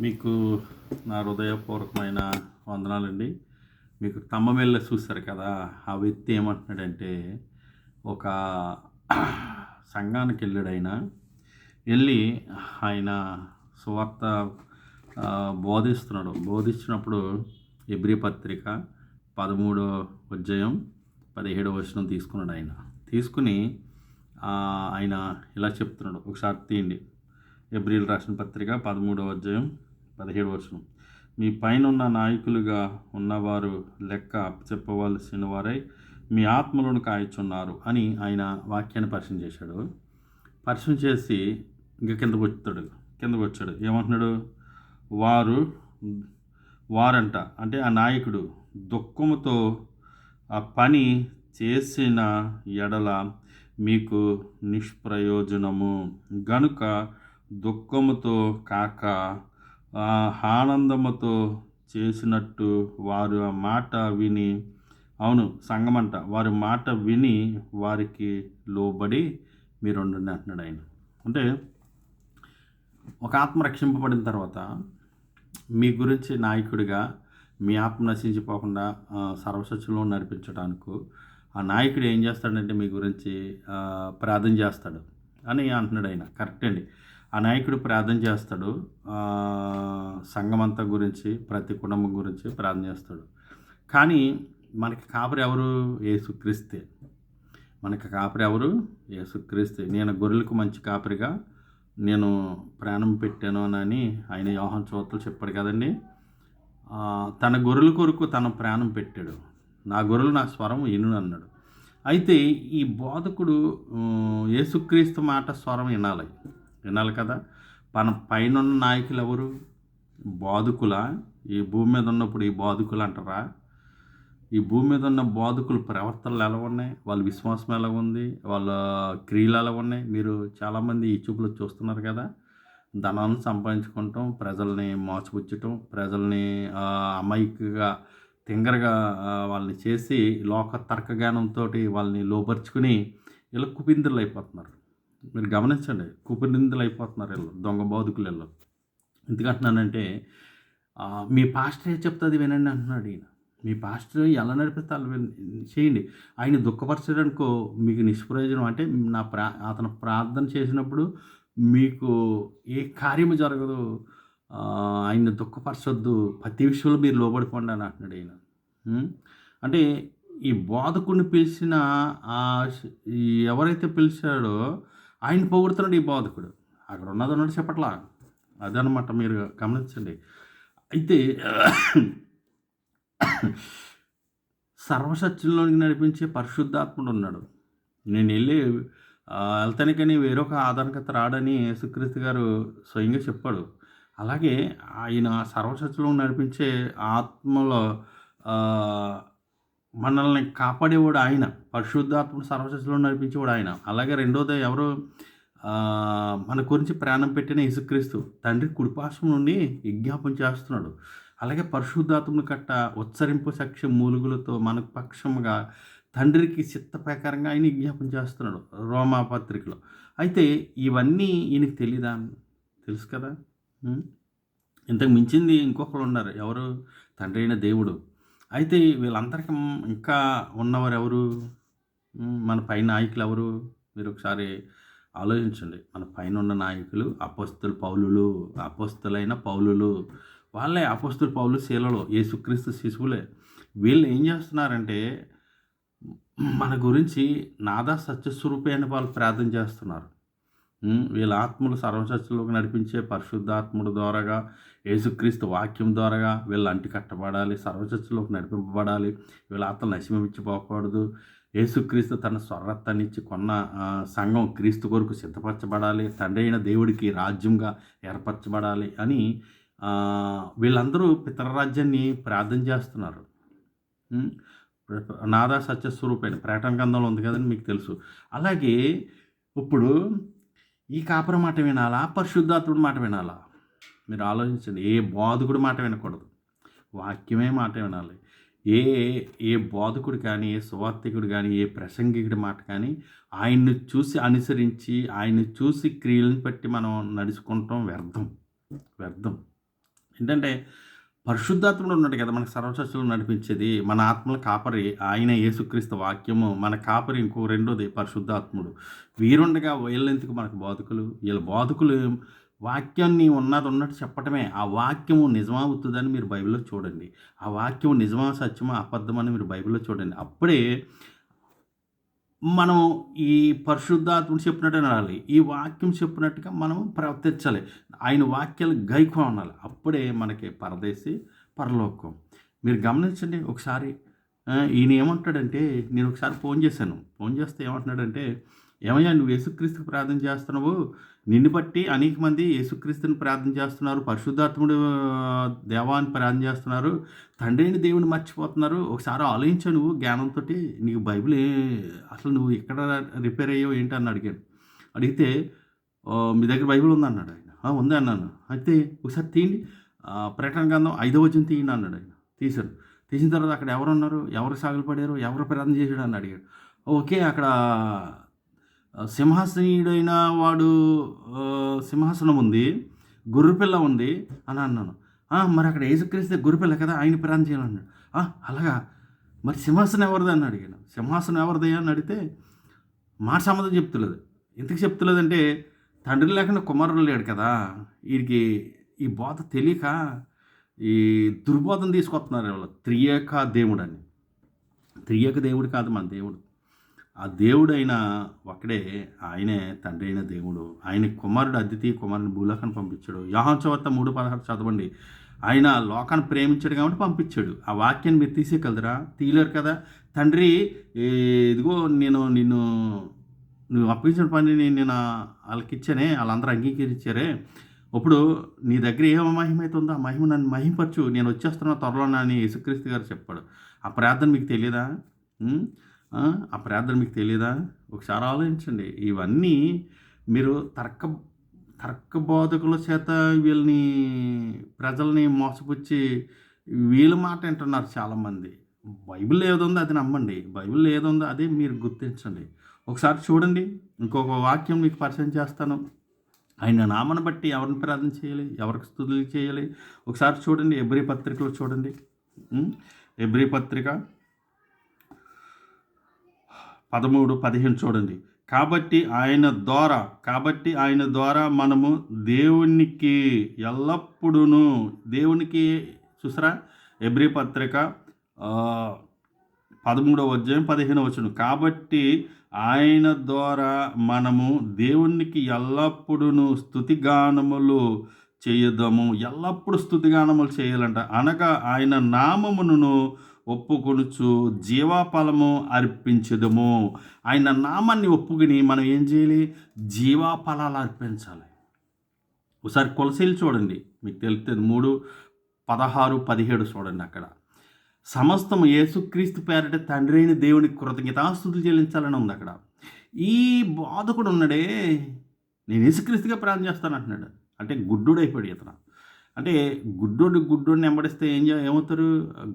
మీకు నా హృదయపూర్వకమైన వందనాలండి. మీకు తమ్మమెల్ల చూస్తారు కదా ఆ వ్యక్తి ఏమంటున్నాడంటే ఒక సంఘానికి వెళ్ళాడు ఆయన. వెళ్ళి ఆయన సువార్త బోధిస్తున్నాడు. బోధించినప్పుడు ఎబ్రి పత్రిక పదమూడో అధ్యాయం పదిహేడో వచనం తీసుకున్నాడు ఆయన. తీసుకుని ఆయన ఇలా చెప్తున్నాడు. ఒకసారి తీయండి. ఎబ్రిల్ రాసిన పత్రిక పదమూడవ అధ్యాయం పదిహేడు వచనం. మీ పైన ఉన్న నాయకులుగా ఉన్నవారు లెక్క చెప్పవలసిన వారై మీ ఆత్మలను కాయచున్నారు అని ఆయన వాక్యాన్ని పరిచయం చేశాడు. పరిచయం చేసి ఇంకా కిందకు వచ్చాడు. కిందకు వచ్చాడు. ఏమంటున్నాడు? వారు వారంట. అంటే ఆ నాయకుడు దుఃఖముతో ఆ పని చేసిన ఎడల మీకు నిష్ప్రయోజనము. గనుక దుఃఖముతో కాక ఆనందముతో చేసినట్టు వారు ఆ మాట విని అవును సంగమంట. వారి మాట విని వారికి లోబడి మీరు ఉండండి అంటున్నాడు ఆయన. అంటే ఒక ఆత్మ రక్షింపబడిన తర్వాత మీ గురించి నాయకుడిగా మీ ఆత్మ నశించిపోకుండా ఆ, సర్వసత్యంలో నడిపించడానికి ఆ నాయకుడు ఏం చేస్తాడంటే మీ గురించి ప్రార్థన చేస్తాడు అని అంటున్నాడు ఆయన. కరెక్ట్ అండి ఆ నాయకుడు ప్రార్థన చేస్తాడు. సంఘమంతా గురించి ప్రతి కుటుంబం గురించి ప్రార్థన చేస్తాడు. కానీ మనకి కాపరి ఎవరు? ఏసుక్రీస్తే మనకి కాపరి ఎవరు? ఏసుక్రీస్తే నేను గొర్రెలకు మంచి కాపరిగా నేను ప్రాణం పెట్టాను అని ఆయన యోహన్ చోతలు చెప్పాడు కదండి. తన గొర్రెల కొరకు తన ప్రాణం పెట్టాడు. నా గొర్రెలు నా స్వరం విను అన్నాడు. అయితే ఈ బోధకుడు ఏసుక్రీస్తు యేసుక్రీస్తు మాట స్వరం వినాలి. వినాలి కదా. మన పైన నాయకులు ఎవరు బాధకుల? ఈ భూమి మీద ఉన్నప్పుడు ఈ బాధకులు అంటారా? ఈ భూమి మీద ఉన్న బాధకుల ప్రవర్తనలు ఎలా ఉన్నాయి? వాళ్ళ విశ్వాసం ఎలా ఉంది? వాళ్ళ క్రియలు ఎలా ఉన్నాయి? మీరు చాలామంది ఈ చూపులు చూస్తున్నారు కదా. ధనాన్ని సంపాదించుకుంటాం ప్రజల్ని మోసపుచ్చటం ప్రజల్ని అమాయకుగా తింగరగా వాళ్ళని చేసి లోక తర్కజ్ఞానంతో వాళ్ళని లోపరుచుకుని ఇలా కుపిందులు అయిపోతున్నారు మీరు గమనించండి కుపిందులు అయిపోతున్నారు వీళ్ళు దొంగ బాధకులు వీళ్ళు. ఎందుకంటున్నానంటే మీ పాస్టర్ ఏ చెప్తుంది వినండి అంటున్నాడు ఈయన. మీ పాస్టర్ ఎలా నడిపిస్తే అలా చేయండి. ఆయన దుఃఖపరచడానికో మీకు నిష్ప్రయోజనం అంటే నా ప్రా అతను ప్రార్థన చేసినప్పుడు మీకు ఏ కార్యము జరగదు ఆయన ఆయన్ని దుఃఖపరచొద్దు ప్రతి విషయంలో మీరు లోబడిపోండి అని అంటున్నాడు ఆయన అంటే ఈ బోధకుడిని పిలిచిన ఆ ఈ ఎవరైతే పిలిచాడో ఆయన పొగుడుతున్నాడు ఈ బోధకుడు. అక్కడ ఉన్నది ఉన్నట్టు చెప్పట్లా. అదనమాట మీరు గమనించండి. అయితే సర్వసత్యంలోనికి నడిపించే పరిశుద్ధాత్ముడు ఉన్నాడు. నేను వెళ్ళి వెళ్తానికని వేరొక ఆధారకత రాడని యేసుక్రీస్తు గారు స్వయంగా చెప్పాడు. అలాగే ఆయన సర్వసత్యంలో నడిపించే ఆత్మలో మనల్ని కాపాడేవాడు ఆయన. పరిశుద్ధాత్ముడు సర్వసత్యంలో నడిపించేవాడు ఆయన. అలాగే రెండోది ఎవరు? మన గురించి ప్రాణం పెట్టిన యేసుక్రీస్తు తండ్రి కుడిపాశం నుండి విజ్ఞాపం చేస్తున్నాడు. అలాగే పరిశుద్ధాత్మను కట్ట ఉచ్చరింపు సాక్ష్యం మూలుగులతో మనకు పక్షముగా తండ్రికి చిత్త ప్రకారంగా ఆయన విజ్ఞాపం చేస్తున్నాడు రోమా పత్రికలో. అయితే ఇవన్నీ ఈయనకి తెలీదా? తెలుసు కదా? ఇంతకు మించింది ఇంకొకరు ఉన్నారు. ఎవరు? తండ్రి అయిన దేవుడు. అయితే వీళ్ళందరికీ ఇంకా ఉన్నవారు ఎవరు మన పై నాయకులు ఎవరు మీరు ఒకసారి ఆలోచించండి. మన పైన ఉన్న నాయకులు అపస్తుల పౌలులు అపస్తులైన పౌలులు వాళ్ళే అపస్తులు పౌలు శీలలో యేసుక్రీస్తు శిశువులే. వీళ్ళు ఏం చేస్తున్నారంటే మన గురించి నాదా సత్యస్వరూపే అని వాళ్ళు ప్రార్థన చేస్తున్నారు. వీళ్ళ ఆత్మలు సర్వసత్యంలోకి నడిపించే పరిశుద్ధాత్ముడు ద్వారాగా యేసుక్రీస్తు వాక్యం ద్వారాగా వీళ్ళు అంటి కట్టబడాలి సర్వసత్యంలోకి నడిపింపబడాలి. వీళ్ళ ఆత్మలు నశిమించిపోకూడదు యేసుక్రీస్తు తన స్వరత్తాన్ని ఇచ్చి కొన్న సంఘం క్రీస్తు కొరకు సిద్ధపరచబడాలి. తండ్రి అయిన దేవుడికి రాజ్యంగా ఏర్పరచబడాలి అని వీళ్ళందరూ పితరరాజ్యాన్ని ప్రార్థన చేస్తున్నారు. నాదా సత్యస్వరూపైన ప్రకటన గ్రంథంలో ఉంది కదండి మీకు తెలుసు. అలాగే ఇప్పుడు ఈ కాపురం మాట వినాలా? పరిశుద్ధాత్ముడు మాట వినాలా? మీరు ఆలోచించండి. ఏ బాధకుడు మాట వినకూడదు. వాక్యమే మాట వినాలి. ఏ ఏ బోధకుడు కానీ ఏ సువార్థికుడు కానీ ఏ ప్రసంగికుడి మాట కానీ ఆయన్ని చూసి అనుసరించి ఆయన్ని చూసి క్రియలను బట్టి మనం నడుచుకుంటాం వ్యర్థం. వ్యర్థం. ఏంటంటే పరిశుద్ధాత్ముడు ఉన్నాడు కదా మనకు సర్వశస్సులు నడిపించేది మన ఆత్మల కాపరి ఆయన యేసుక్రీస్తు వాక్యము మన కాపరి ఇంకో రెండోది పరిశుద్ధాత్ముడు. వీరుండగా వీళ్ళెందుకు మనకు బాధకులు? వీళ్ళ బాధకులు వాక్యాన్ని ఉన్నది ఉన్నట్టు చెప్పటమే. ఆ వాక్యము నిజమవుతుందని మీరు బైబిల్లో చూడండి. ఆ వాక్యం నిజమా సత్యమా అబద్ధమని మీరు బైబిల్లో చూడండి. అప్పుడే మనం ఈ పరిశుద్ధాత్ముడు చెప్పినట్టు వినాలి ఈ వాక్యం చెప్పినట్టుగా మనం ప్రవర్తించాలి. ఆయన వాక్యాలు గైకో అనాలి అప్పుడే మనకి పరదేశి పరలోకం. మీరు గమనించండి ఒకసారి ఈయన ఏమంటాడంటే నేను ఒకసారి ఫోన్ చేశాను. ఫోన్ చేస్తే ఏమంటున్నాడంటే ఏమయ్యా నువ్వు యేసుక్రీస్తుకు ప్రార్థన చేస్తున్నావు? నిన్ను బట్టి అనేక మంది యేసుక్రీస్తుని ప్రార్థన చేస్తున్నారు పరిశుద్ధాత్ముడు దేవాన్ని ప్రార్థన చేస్తున్నారు. తండ్రిని దేవుని మర్చిపోతున్నారు. ఒకసారి ఆలోచించు నువ్వు జ్ఞానంతో నీకు బైబిల్ అసలు నువ్వు ఎక్కడ రిపేర్ అయ్యావు ఏంటి అని అడిగాను అడిగితే మీ దగ్గర బైబిల్ ఉంది అన్నాడు ఆయన. ఉంది అన్నాను. అయితే ఒకసారి తీయండి. ప్రకటన గ్రంథం ఐదో వచ్చిన తీయండి అన్నాడు ఆయన. తీశాడు తీసిన తర్వాత అక్కడ ఎవరు ఉన్నారు ఎవరు సాగులు పడారు ఎవరు ప్రార్థన చేశాడు అని అడిగాడు. ఓకే అక్కడ సింహాసనీయుడైన వాడు సింహాసనం ఉంది గొర్రెపిల్ల ఉంది అని అన్నాను. మరి అక్కడ యేసుక్రీస్తే గొర్రెపిల్ల కదా ఆయన ప్రార్థన చేయాలన్నాడు అలాగా. మరి సింహాసనం ఎవరిది అని అడిగాను. సింహాసనం ఎవరిది అని అడిగితే మాట సమ్మతం చెప్తలేదు. ఎందుకు చెప్తలేదంటే తండ్రి లేకుండా కుమారుడు లేడు కదా వీడికి ఈ బోధ తెలియక ఈ దుర్బోధన తీసుకొస్తున్నారు వాళ్ళు. త్రియేక దేవుడు అని త్రియేక దేవుడు కాదు మన దేవుడు. ఆ దేవుడైన ఒక్కడే ఆయనే తండ్రి అయిన దేవుడు. ఆయన కుమారుడు అద్వితీయ కుమారుని భూలోకాన్ని పంపించాడు. యోహాన్ చోత మూడు పదహారు చదవండి. ఆయన లోకాన్ని ప్రేమించాడు కాబట్టి పంపించాడు. ఆ వాక్యాన్ని మీరు తీసేయగలరా? తీయలేరు కదా? తండ్రి ఇదిగో నేను నిన్ను నువ్వు అప్పించిన పనిని నేను వాళ్ళకి ఇచ్చానే వాళ్ళందరూ అంగీకరించారే. ఇప్పుడు నీ దగ్గర ఏ మహిమ అయితే ఉందో ఆ మహిమ నన్ను మహింపరచు. నేను వచ్చేస్తున్నా త్వరలో అని యేసుక్రీస్తు గారు చెప్పాడు. ఆ ప్రార్థన మీకు తెలియదా? ఆ? ప్రార్థన మీకు తెలియదా ఒకసారి ఆలోచించండి. ఇవన్నీ మీరు తర్క తర్క బోధకుల చేత వీళ్ళని ప్రజల్ని మోసపుచ్చి వీళ్ళ మాట వింటున్నారు చాలామంది. బైబిల్ ఏదుందో అది నమ్మండి. బైబిల్ ఏదుందో అదే మీరు గుర్తించండి. ఒకసారి చూడండి. ఇంకొక వాక్యం మీకు పరిచయం చేస్తాను. ఆయన నామను బట్టి ఎవరిని ప్రార్థన చేయాలి? ఎవరికి స్థుతులు చేయాలి? ఒకసారి చూడండి. ఎబ్రి పత్రికలో చూడండి. ఎబ్రి పత్రిక పదమూడు పదిహేను చూడండి. కాబట్టి ఆయన ద్వారా కాబట్టి ఆయన ద్వారా మనము దేవునికి ఎల్లప్పుడూను దేవునికి చూసారా? ఎబ్రి పత్రిక పదమూడవ అధ్యాయం పదిహేను వచ్చును కాబట్టి ఆయన ద్వారా మనము దేవునికి ఎల్లప్పుడూ స్థుతిగానములు చేయదము. ఎల్లప్పుడూ స్థుతిగానములు చేయాలంట. అనగా ఆయన నామమును ఒప్పుకొనుచు జీవాఫలము అర్పించదము. ఆయన నామాన్ని ఒప్పుకుని మనం ఏం చేయాలి? జీవాఫలాలు అర్పించాలి. ఒకసారి కొలసీలు చూడండి. మీకు తెలుస్తుంది మూడు పదహారు పదిహేడు చూడండి అక్కడ. సమస్తం యేసుక్రీస్తు పేరట తండ్రి అయిన దేవునికి కృతజ్ఞతాస్తుతులు చెల్లించాలని ఉంది అక్కడ. ఈ బాధకుడు ఉన్నాడే. నేను యేసుక్రీస్తుగా ప్రార్థన చేస్తాను అంటున్నాడు. అంటే గుడ్డుడైపోయాడు ఇతను. అంటే గుడ్డోడు గుడ్డోడిని వెంబడిస్తే ఏం ఏమవుతారు?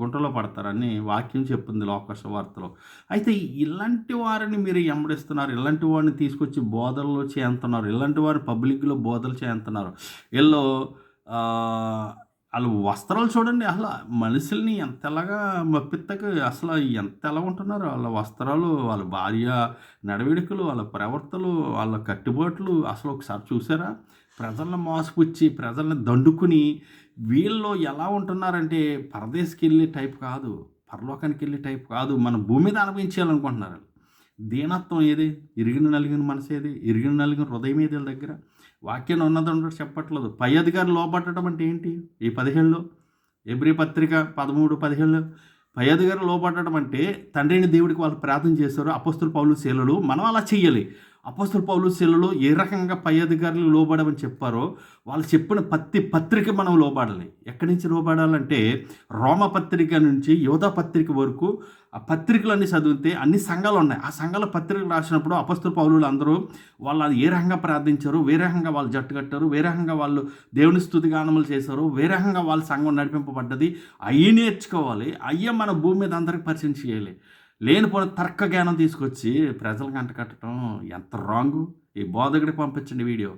గుంటలో పడతారని వాక్యం చెప్పింది లోకర్ష వార్తలో. అయితే ఇలాంటి వారిని మీరు వెంబడిస్తున్నారు. ఇలాంటి వారిని తీసుకొచ్చి బోధనలో చేస్తున్నారు ఇలాంటి వారు పబ్లిక్లో బోధలు చేస్తున్నారు వీళ్ళు వాళ్ళు వస్త్రాలు చూడండి అసలు మనుషుల్ని ఎంతలాగా మప్పిత్తకు అసలు ఎంత ఎలా ఉంటున్నారు? వాళ్ళ వస్త్రాలు వాళ్ళ భార్య నడవడికలు వాళ్ళ ప్రవర్తలు వాళ్ళ కట్టుబాట్లు అసలు ఒకసారి చూసారా? ప్రజలను మోసపుచ్చి ప్రజల్ని దండుకుని వీళ్ళు ఎలా ఉంటున్నారంటే పరదేశకి వెళ్ళే టైప్ కాదు పరలోకానికి వెళ్ళే టైప్ కాదు మన భూమి మీద అనుభవించాలనుకుంటున్నారు దీనత్వం ఏది? ఇరిగిన నలిగిన మనసు ఏది? ఇరిగిన నలిగిన హృదయం ఏది వీళ్ళ దగ్గర? వాక్యం ఉన్నది ఉన్నట్టు చెప్పట్లేదు. పై అధికారులు లోపట్టడం అంటే ఏంటి? ఈ పదిహేడులో ఎబ్రి పత్రిక పదమూడు పదిహేడులో పై అధికారులు లోపట్టడం అంటే తండ్రిని దేవుడికి వాళ్ళు ప్రార్థన చేశారు అపస్తులు పౌలు శీలలు మనం అలా చెయ్యాలి. అపస్తుల పౌలు శీలలు ఏ రకంగా పై అధికారులు లోబడమని చెప్పారో వాళ్ళు చెప్పిన పత్తి పత్రిక మనం లోబడాలి. ఎక్కడి నుంచి లోబడాలంటే రోమ పత్రిక నుంచి యోధా పత్రిక వరకు ఆ పత్రికలన్నీ చదివితే అన్ని సంఘాలు ఉన్నాయి. ఆ సంఘాల పత్రికలు రాసినప్పుడు అపస్తుల పౌరులు అందరూ వాళ్ళు ఏ రకంగా ప్రార్థించారు వేరే రకంగా వాళ్ళు జట్టు కట్టారు వేరే రకంగా వాళ్ళు దేవుని స్థుతి గానములు చేశారు వేరే రకంగా వాళ్ళ సంఘం నడిపింపబడ్డది. అవి నేర్చుకోవాలి. అయ్యే మన భూమి మీద అందరికి పరిచయం చేయాలి. లేనిపోయిన తర్క జ్ఞానం తీసుకొచ్చి ప్రజలకు అంటకట్టడం ఎంత రాంగు? ఈ బోధకుడికి పంపించండి వీడియో.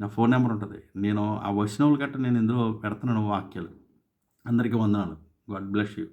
నా ఫోన్ నెంబర్ ఉంటుంది. నేను ఆ వైష్ణవులు గట్ట నేను ఇందులో పెడుతున్నాను వాక్యాలు. అందరికీ వందనాలు. God bless you.